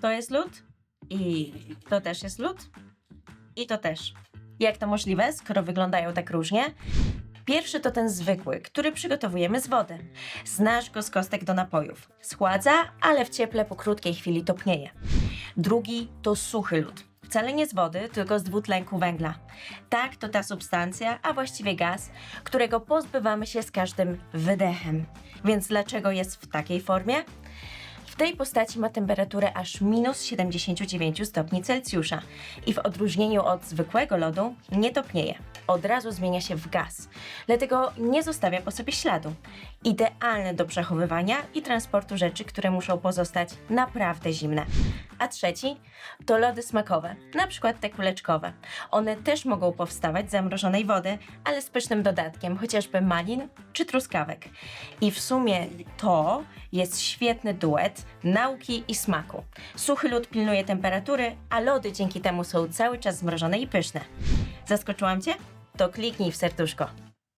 To jest lód i to też jest lód i to też. Jak to możliwe, skoro wyglądają tak różnie? Pierwszy to ten zwykły, który przygotowujemy z wody. Znasz go z kostek do napojów. Schładza, ale w cieple po krótkiej chwili topnieje. Drugi to suchy lód. Wcale nie z wody, tylko z dwutlenku węgla. Tak, to ta substancja, a właściwie gaz, którego pozbywamy się z każdym wydechem. Więc dlaczego jest w takiej formie? Tej postaci ma temperaturę aż minus 79 stopni Celsjusza i w odróżnieniu od zwykłego lodu nie topnieje. Od razu zmienia się w gaz, dlatego nie zostawia po sobie śladu. Idealny do przechowywania i transportu rzeczy, które muszą pozostać naprawdę zimne. A trzeci to lody smakowe, na przykład te kuleczkowe. One też mogą powstawać z zamrożonej wody, ale z pysznym dodatkiem, chociażby malin czy truskawek. I w sumie to jest świetny duet nauki i smaku. Suchy lód pilnuje temperatury, a lody dzięki temu są cały czas zmrożone i pyszne. Zaskoczyłam Cię? To kliknij w serduszko.